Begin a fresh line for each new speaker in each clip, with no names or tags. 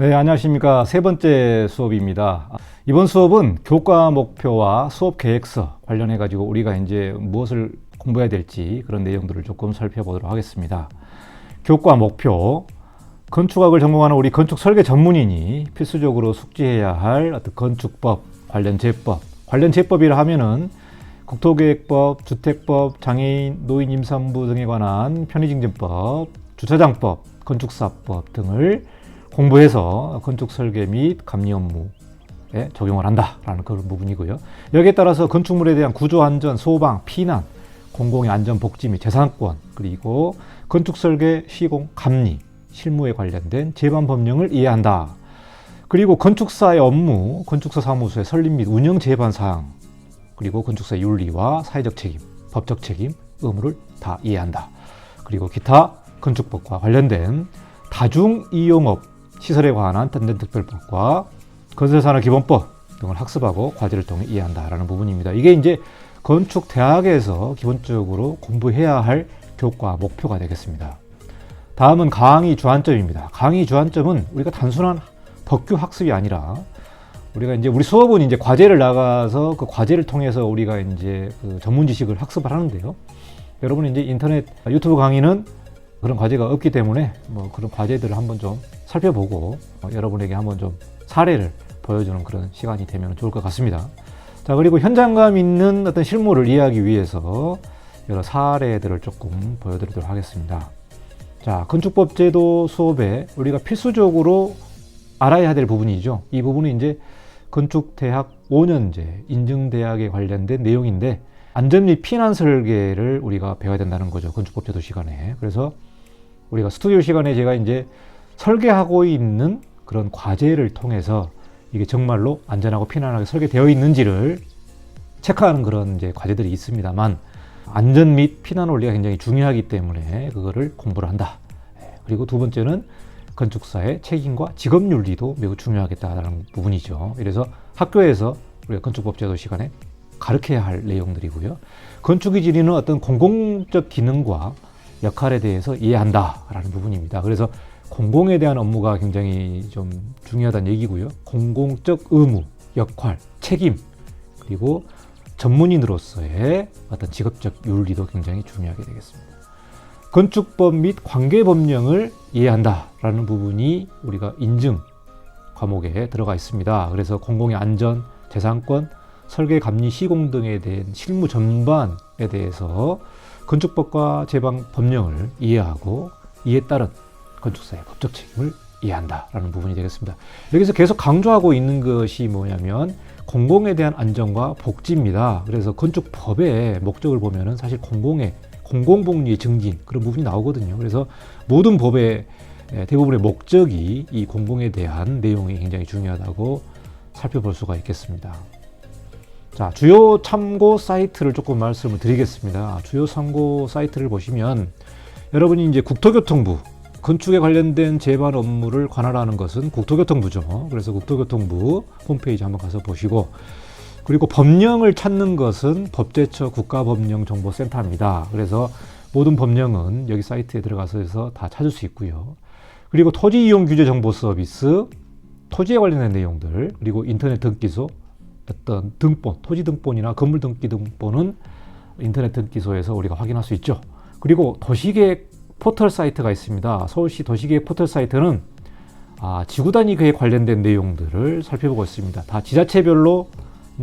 네, 안녕하십니까. 세 번째 수업입니다. 이번 수업은 교과 목표와 수업 계획서 관련해 가지고 우리가 이제 무엇을 공부해야 될지 그런 내용들을 조금 살펴보도록 하겠습니다. 교과 목표. 건축학을 전공하는 우리 건축 설계 전문인이 필수적으로 숙지해야 할 어떤 건축법, 관련 제법, 관련 제법이라 하면은 국토계획법, 주택법, 장애인, 노인 임산부 등에 관한 편의증진법, 주차장법, 건축사법 등을 공부해서 건축 설계 및 감리 업무에 적용을 한다라는 그런 부분이고요. 여기에 따라서 건축물에 대한 구조 안전, 소방, 피난, 공공의 안전 복지 및 재산권 그리고 건축 설계 시공 감리 실무에 관련된 제반 법령을 이해한다. 그리고 건축사의 업무, 건축사 사무소의 설립 및 운영 제반 사항, 그리고 건축사 윤리와 사회적 책임, 법적 책임, 의무를 다 이해한다. 그리고 기타 건축법과 관련된 다중 이용업 시설에 관한 단전특별법과 건설산업 기본법 등을 학습하고 과제를 통해 이해한다라는 부분입니다. 이게 이제 건축 대학에서 기본적으로 공부해야 할 교과 목표가 되겠습니다. 다음은 강의 주안점입니다. 강의 주안점은 우리가 단순한 법규 학습이 아니라 우리가 이제 우리 수업은 이제 과제를 나가서 그 과제를 통해서 우리가 이제 그 전문 지식을 학습을 하는데요. 여러분 이제 인터넷 유튜브 강의는 그런 과제가 없기 때문에 뭐 그런 과제들을 한번 좀 살펴보고 어, 여러분에게 한번 좀 사례를 보여주는 그런 시간이 되면 좋을 것 같습니다. 자 그리고 현장감 있는 어떤 실무를 이해하기 위해서 여러 사례들을 조금 보여드리도록 하겠습니다. 자 건축법 제도 수업에 우리가 필수적으로 알아야 될 부분이죠. 이 부분은 이제 건축대학 5년제 인증대학에 관련된 내용인데 안전 및 피난 설계를 우리가 배워야 된다는 거죠. 건축법 제도 시간에. 그래서 우리가 스튜디오 시간에 제가 이제 설계하고 있는 그런 과제를 통해서 이게 정말로 안전하고 피난하게 설계되어 있는지를 체크하는 그런 이제 과제들이 있습니다만 안전 및 피난 원리가 굉장히 중요하기 때문에 그거를 공부를 한다. 예, 그리고 두 번째는 건축사의 책임과 직업 윤리도 매우 중요하겠다는 부분이죠. 그래서 학교에서 우리가 건축법 제도 시간에 가르쳐야 할 내용들이고요. 건축의 진리는 어떤 공공적 기능과 역할에 대해서 이해한다라는 부분입니다. 그래서 공공에 대한 업무가 굉장히 좀 중요하다는 얘기고요. 공공적 의무, 역할, 책임, 그리고 전문인으로서의 어떤 직업적 윤리도 굉장히 중요하게 되겠습니다. 건축법 및 관계법령을 이해한다라는 부분이 우리가 인증 과목에 들어가 있습니다. 그래서 공공의 안전, 재산권, 설계 감리 시공 등에 대한 실무 전반에 대해서 건축법과 제방 법령을 이해하고 이에 따른 건축사의 법적 책임을 이해한다라는 부분이 되겠습니다. 여기서 계속 강조하고 있는 것이 뭐냐면 공공에 대한 안전과 복지입니다. 그래서 건축법의 목적을 보면은 사실 공공의 공공복리의 증진 그런 부분이 나오거든요. 그래서 모든 법의 대부분의 목적이 이 공공에 대한 내용이 굉장히 중요하다고 살펴볼 수가 있겠습니다. 자, 주요 참고 사이트를 조금 말씀을 드리겠습니다. 주요 참고 사이트를 보시면 여러분이 이제 국토교통부 건축에 관련된 제반 업무를 관할하는 것은 국토교통부죠. 그래서 국토교통부 홈페이지 한번 가서 보시고 그리고 법령을 찾는 것은 법제처 국가법령정보센터입니다. 그래서 모든 법령은 여기 사이트에 들어가서 해서 다 찾을 수 있고요. 그리고 토지 이용 규제 정보 서비스, 토지에 관련된 내용들, 그리고 인터넷 등기소, 어떤 등본, 토지 등본이나 건물 등기 등본은 인터넷 등기소에서 우리가 확인할 수 있죠. 그리고 도시계획 포털 사이트가 있습니다. 서울시 도시계획 포털 사이트는 아, 지구 단위 계획 관련된 내용들을 살펴보고 있습니다. 다 지자체별로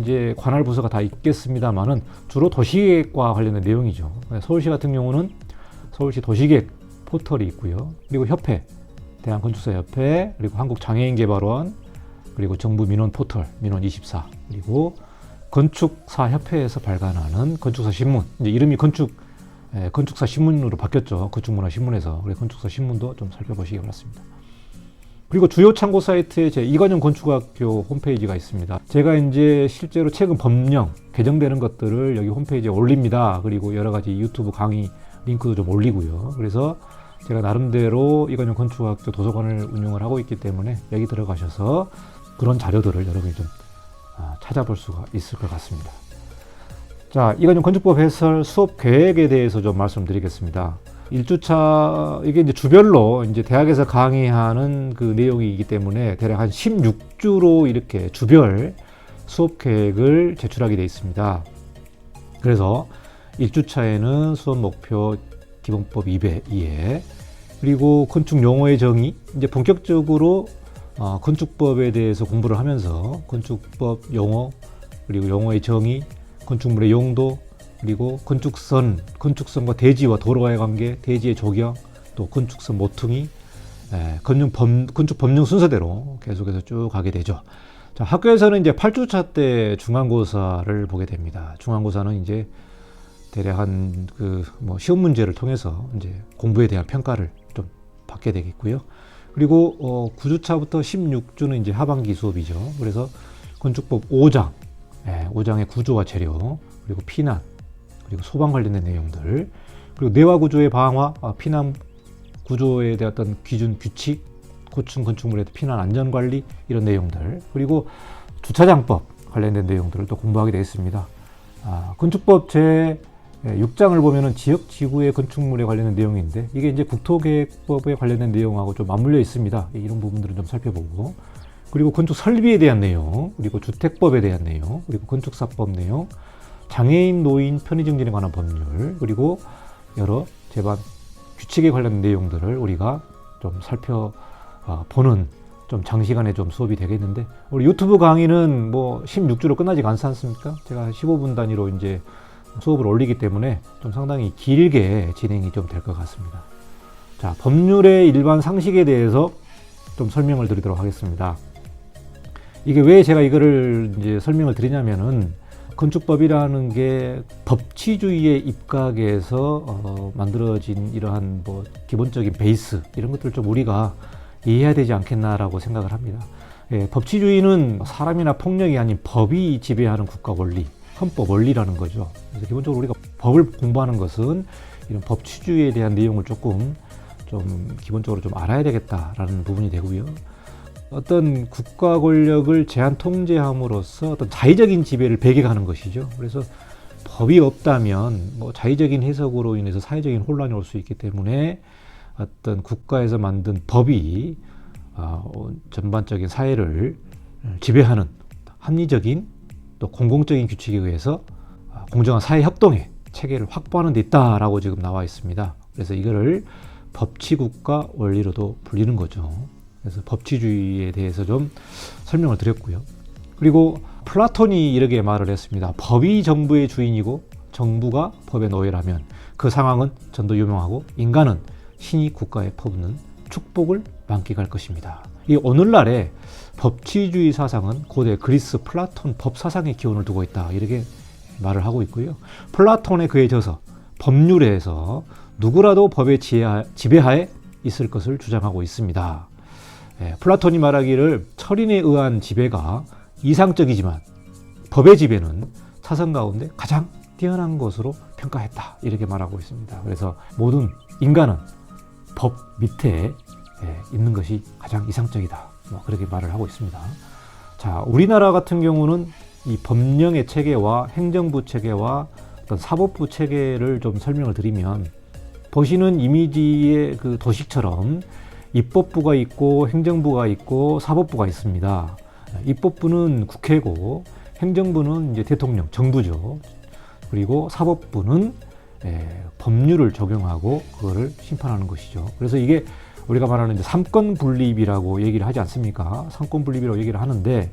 이제 관할 부서가 다 있겠습니다만은 주로 도시계획과 관련된 내용이죠. 서울시 같은 경우는 서울시 도시계획 포털이 있고요. 그리고 협회, 대한건축사협회, 그리고 한국장애인개발원, 그리고 정부 민원 포털, 민원24, 그리고 건축사 협회에서 발간하는 건축사 신문. 이제 이름이 건축 예, 건축사 신문으로 바뀌었죠. 건축문화 신문에서. 그래 건축사 신문도 좀 살펴보시기 바랍니다. 그리고 주요 참고 사이트에 제 이관영 건축학교 홈페이지가 있습니다. 제가 이제 실제로 최근 법령 개정되는 것들을 여기 홈페이지에 올립니다. 그리고 여러 가지 유튜브 강의 링크도 좀 올리고요. 그래서 제가 나름대로 이관영 건축학교 도서관을 운영을 하고 있기 때문에 여기 들어가셔서 그런 자료들을 여러분이 좀 아, 찾아볼 수가 있을 것 같습니다. 자, 이관영 건축법 해설 수업 계획에 대해서 좀 말씀드리겠습니다. 1주차 이게 이제 주별로 이제 대학에서 강의하는 그 내용이기 때문에 대략 한 16주로 이렇게 주별 수업 계획을 제출하게 되어 있습니다. 그래서 1주차에는 수업 목표 기본법 2배 2회 그리고 건축 용어의 정의 이제 본격적으로 어, 건축법에 대해서 공부를 하면서 건축법 용어 그리고 용어의 정의 건축물의 용도 그리고 건축선 건축선과 대지와 도로와의 관계 대지의 조경 또 건축선 모퉁이 에, 건축 법 건축 법령 순서대로 계속해서 쭉 가게 되죠. 자, 학교에서는 이제 8주차 때 중간고사를 보게 됩니다. 중간고사는 이제 대략 한 그 뭐 시험 문제를 통해서 이제 공부에 대한 평가를 좀 받게 되겠고요. 그리고 어 9주차부터 16주는 이제 하반기 수업이죠. 그래서 건축법 5장, 예, 5장의 구조와 재료, 그리고 피난, 그리고 소방 관련된 내용들, 그리고 내화 구조의 방화, 아, 피난 구조에 대한 기준, 규칙, 고층 건축물의 피난 안전 관리 이런 내용들, 그리고 주차장법 관련된 내용들을 또 공부하게 되겠습니다. 아, 건축법 제 6장을 보면은 지역 지구의 건축물에 관련된 내용인데 이게 이제 국토계획법에 관련된 내용하고 좀 맞물려 있습니다. 이런 부분들은 좀 살펴보고 그리고 건축 설비에 대한 내용, 그리고 주택법에 대한 내용, 그리고 건축사법 내용, 장애인, 노인, 편의 증진에 관한 법률, 그리고 여러 제반 규칙에 관련된 내용들을 우리가 좀 살펴보는 좀 장시간에 좀 수업이 되겠는데 우리 유튜브 강의는 뭐 16주로 끝나지 않지 않습니까? 제가 15분 단위로 이제 수업을 올리기 때문에 좀 상당히 길게 진행이 좀 될 것 같습니다. 자, 법률의 일반 상식에 대해서 좀 설명을 드리도록 하겠습니다. 이게 왜 제가 이거를 이제 설명을 드리냐면은 건축법이라는 게 법치주의의 입각에서 어, 만들어진 이러한 뭐 기본적인 베이스 이런 것들을 좀 우리가 이해해야 되지 않겠나라고 생각을 합니다. 예, 법치주의는 사람이나 폭력이 아닌 법이 지배하는 국가 원리, 헌법 원리라는 거죠. 그래서 기본적으로 우리가 법을 공부하는 것은 이런 법치주의에 대한 내용을 조금 좀 기본적으로 좀 알아야 되겠다라는 부분이 되고요. 어떤 국가 권력을 제한 통제함으로써 어떤 자의적인 지배를 배격하는 것이죠. 그래서 법이 없다면 뭐 자의적인 해석으로 인해서 사회적인 혼란이 올 수 있기 때문에 어떤 국가에서 만든 법이 어, 전반적인 사회를 지배하는 합리적인 또 공공적인 규칙에 의해서 어, 공정한 사회 협동의 체계를 확보하는 데 있다라고 지금 나와 있습니다. 그래서 이거를 법치국가 원리로도 불리는 거죠. 그래서 법치주의에 대해서 좀 설명을 드렸고요. 그리고 플라톤이 이렇게 말을 했습니다. 법이 정부의 주인이고 정부가 법의 노예라면 그 상황은 전도 유명하고 인간은 신이 국가에 퍼붓는 축복을 만끽할 것입니다. 이 오늘날의 법치주의 사상은 고대 그리스 플라톤 법 사상의 기원을 두고 있다. 이렇게 말을 하고 있고요. 플라톤의 그에 져서 법률에서 누구라도 법의 지배하에 있을 것을 주장하고 있습니다. 예, 플라톤이 말하기를 철인에 의한 지배가 이상적이지만 법의 지배는 사선 가운데 가장 뛰어난 것으로 평가했다. 이렇게 말하고 있습니다. 그래서 모든 인간은 법 밑에 예, 있는 것이 가장 이상적이다. 뭐 그렇게 말을 하고 있습니다. 자, 우리나라 같은 경우는 이 법령의 체계와 행정부 체계와 어떤 사법부 체계를 좀 설명을 드리면 보시는 이미지의 그 도식처럼 입법부가 있고 행정부가 있고 사법부가 있습니다. 입법부는 국회고 행정부는 이제 대통령, 정부죠. 그리고 사법부는 예, 법률을 적용하고 그거를 심판하는 것이죠. 그래서 이게 우리가 말하는 이제 삼권 분립이라고 얘기를 하지 않습니까? 삼권 분립이라고 얘기를 하는데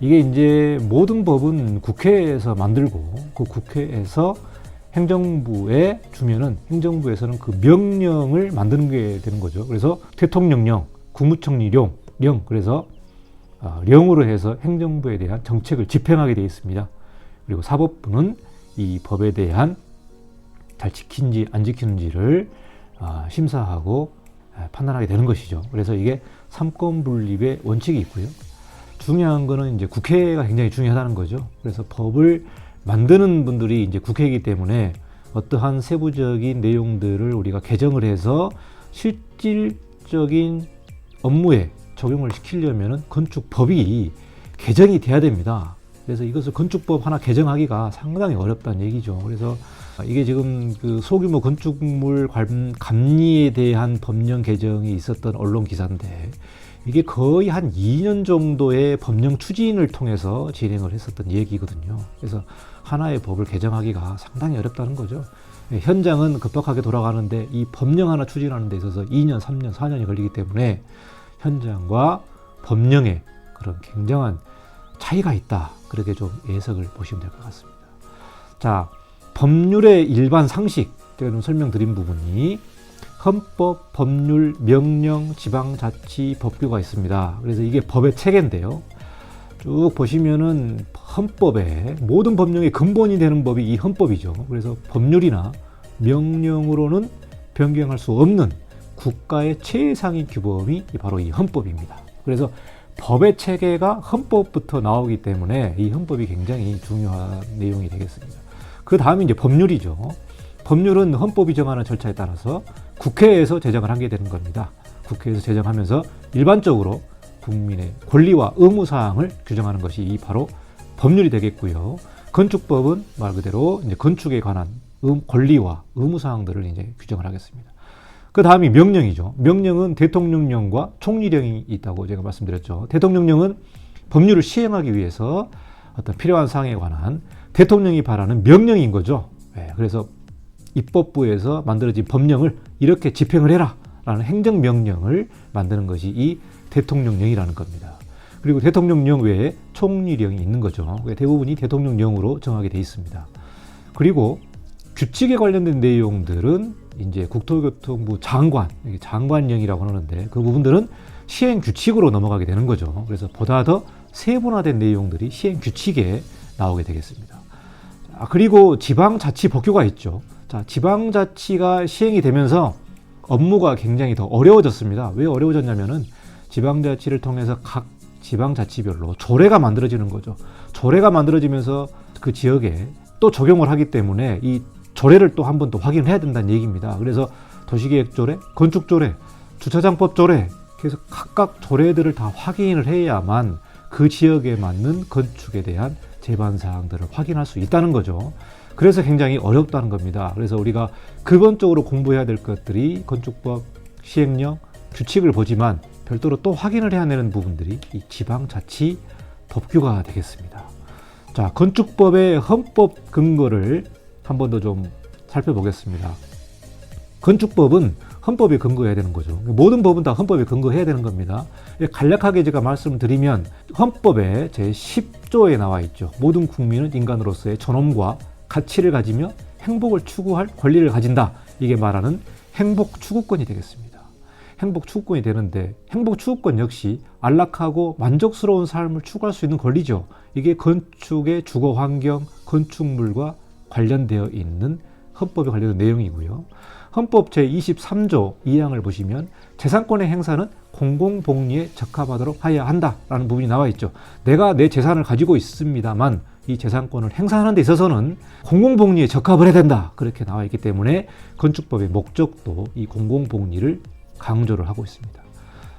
이게 이제 모든 법은 국회에서 만들고 그 국회에서 행정부에 주면은 행정부에서는 그 명령을 만드는 게 되는 거죠. 그래서 대통령령, 국무총리령, 령 그래서 어, 령으로 해서 행정부에 대한 정책을 집행하게 되어 있습니다. 그리고 사법부는 이 법에 대한 잘 지킨지 안 지키는지를 어, 심사하고 판단하게 되는 것이죠. 그래서 이게 삼권 분립의 원칙이 있고요. 중요한 거는 이제 국회가 굉장히 중요하다는 거죠. 그래서 법을 만드는 분들이 이제 국회이기 때문에 어떠한 세부적인 내용들을 우리가 개정을 해서 실질적인 업무에 적용을 시키려면 건축법이 개정이 돼야 됩니다. 그래서 이것을 건축법 하나 개정하기가 상당히 어렵다는 얘기죠. 그래서 이게 지금 그 소규모 건축물 관- 감리에 대한 법령 개정이 있었던 언론 기사인데 이게 거의 한 2년 정도의 법령 추진을 통해서 진행을 했었던 얘기거든요. 그래서 하나의 법을 개정하기가 상당히 어렵다는 거죠. 예, 현장은 급박하게 돌아가는데 이 법령 하나 추진하는 데 있어서 2년, 3년, 4년이 걸리기 때문에 현장과 법령의 그런 굉장한 차이가 있다. 그렇게 좀 예석을 보시면 될 것 같습니다. 자, 법률의 일반 상식, 제가 좀 설명드린 부분이 헌법, 법률, 명령, 지방자치, 법규가 있습니다. 그래서 이게 법의 체계인데요. 쭉 보시면은 헌법에 모든 법령의 근본이 되는 법이 이 헌법이죠. 그래서 법률이나 명령으로는 변경할 수 없는 국가의 최상위 규범이 바로 이 헌법입니다. 그래서 법의 체계가 헌법부터 나오기 때문에 이 헌법이 굉장히 중요한 내용이 되겠습니다. 그 다음이 이제 법률이죠. 법률은 헌법이 정하는 절차에 따라서 국회에서 제정을 하게 되는 겁니다. 국회에서 제정하면서 일반적으로 국민의 권리와 의무 사항을 규정하는 것이 이 바로 법률이 되겠고요. 건축법은 말 그대로 이제 건축에 관한 음- 권리와 의무 사항들을 이제 규정을 하겠습니다. 그 다음이 명령이죠. 명령은 대통령령과 총리령이 있다고 제가 말씀드렸죠. 대통령령은 법률을 시행하기 위해서 어떤 필요한 사항에 관한 대통령이 바라는 명령인 거죠. 예, 그래서 입법부에서 만들어진 법령을 이렇게 집행을 해라 라는 행정명령을 만드는 것이 이 대통령령이라는 겁니다. 그리고 대통령령 외에 총리령이 있는 거죠. 대부분이 대통령령으로 정하게 돼 있습니다. 그리고 규칙에 관련된 내용들은 이제 국토교통부 장관, 장관령이라고 하는데 그 부분들은 시행 규칙으로 넘어가게 되는 거죠. 그래서 보다 더 세분화된 내용들이 시행 규칙에 나오게 되겠습니다. 아, 그리고 지방자치 법규가 있죠. 자, 지방자치가 시행이 되면서 업무가 굉장히 더 어려워졌습니다. 왜 어려워졌냐면은 지방자치를 통해서 각 지방자치별로 조례가 만들어지는 거죠. 조례가 만들어지면서 그 지역에 또 적용을 하기 때문에 이 조례를 또 한 번 더 확인을 해야 된다는 얘기입니다. 그래서 도시계획조례, 건축조례, 주차장법조례, 그래서 각각 조례들을 다 확인을 해야만 그 지역에 맞는 건축에 대한 제반 사항들을 확인할 수 있다는 거죠. 그래서 굉장히 어렵다는 겁니다. 그래서 우리가 근본적으로 공부해야 될 것들이 건축법 시행령 규칙을 보지만 별도로 또 확인을 해야 되는 부분들이 이 지방자치 법규가 되겠습니다. 자, 건축법의 헌법 근거를 한 번 더 좀 살펴보겠습니다. 건축법은 헌법에 근거해야 되는 거죠. 모든 법은 다 헌법에 근거해야 되는 겁니다. 간략하게 제가 말씀드리면 헌법의 제10 조에 나와 있죠. 모든 국민은 인간으로서의 존엄과 가치를 가지며 행복을 추구할 권리를 가진다. 이게 말하는 행복 추구권이 되겠습니다. 행복 추구권이 되는데 행복 추구권 역시 안락하고 만족스러운 삶을 추구할 수 있는 권리죠. 이게 건축의 주거 환경, 건축물과 관련되어 있는 헌법에 관련된 내용이고요. 헌법 제23조 2항을 보시면 재산권의 행사는 공공복리에 적합하도록 하여야 한다라는 부분이 나와 있죠. 내가 내 재산을 가지고 있습니다만 이 재산권을 행사하는 데 있어서는 공공복리에 적합을 해야 된다. 그렇게 나와 있기 때문에 건축법의 목적도 이 공공복리를 강조를 하고 있습니다.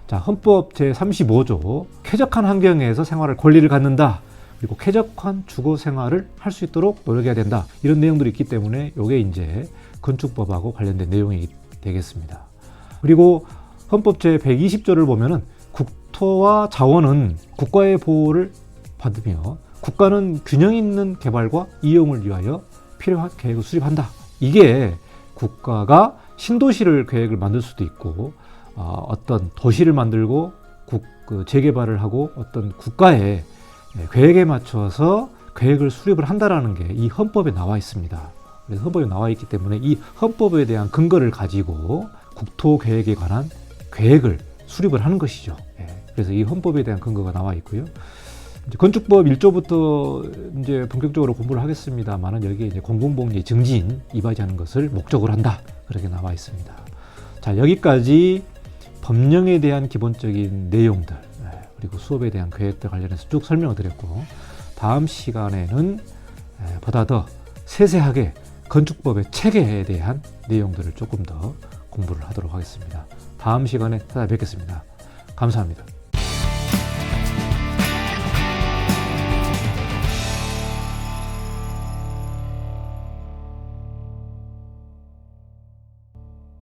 자, 헌법 제35조 쾌적한 환경에서 생활할 권리를 갖는다. 그리고 쾌적한 주거 생활을 할 수 있도록 노력해야 된다. 이런 내용들이 있기 때문에 이게 이제 건축법하고 관련된 내용이 되겠습니다. 그리고 헌법 제 120조를 보면은 국토와 자원은 국가의 보호를 받으며 국가는 균형 있는 개발과 이용을 위하여 필요한 계획을 수립한다. 이게 국가가 신도시를 계획을 만들 수도 있고 어, 어떤 도시를 만들고 국, 그 재개발을 하고 어떤 국가의 네, 계획에 맞춰서 계획을 수립을 한다라는 게 이 헌법에 나와 있습니다. 그래서 헌법에 나와 있기 때문에 이 헌법에 대한 근거를 가지고 국토 계획에 관한 계획을 수립을 하는 것이죠. 예, 그래서 이 헌법에 대한 근거가 나와 있고요. 건축법 1조부터 이제 본격적으로 공부를 하겠습니다만은 여기에 이제 공공복리 증진 이바지하는 것을 목적으로 한다. 그렇게 나와 있습니다. 자, 여기까지 법령에 대한 기본적인 내용들, 예, 그리고 수업에 대한 계획들 관련해서 쭉 설명을 드렸고, 다음 시간에는 예, 보다 더 세세하게 건축법의 체계에 대한 내용들을 조금 더 공부를 하도록 하겠습니다. 다음 시간에 찾아뵙겠습니다. 감사합니다.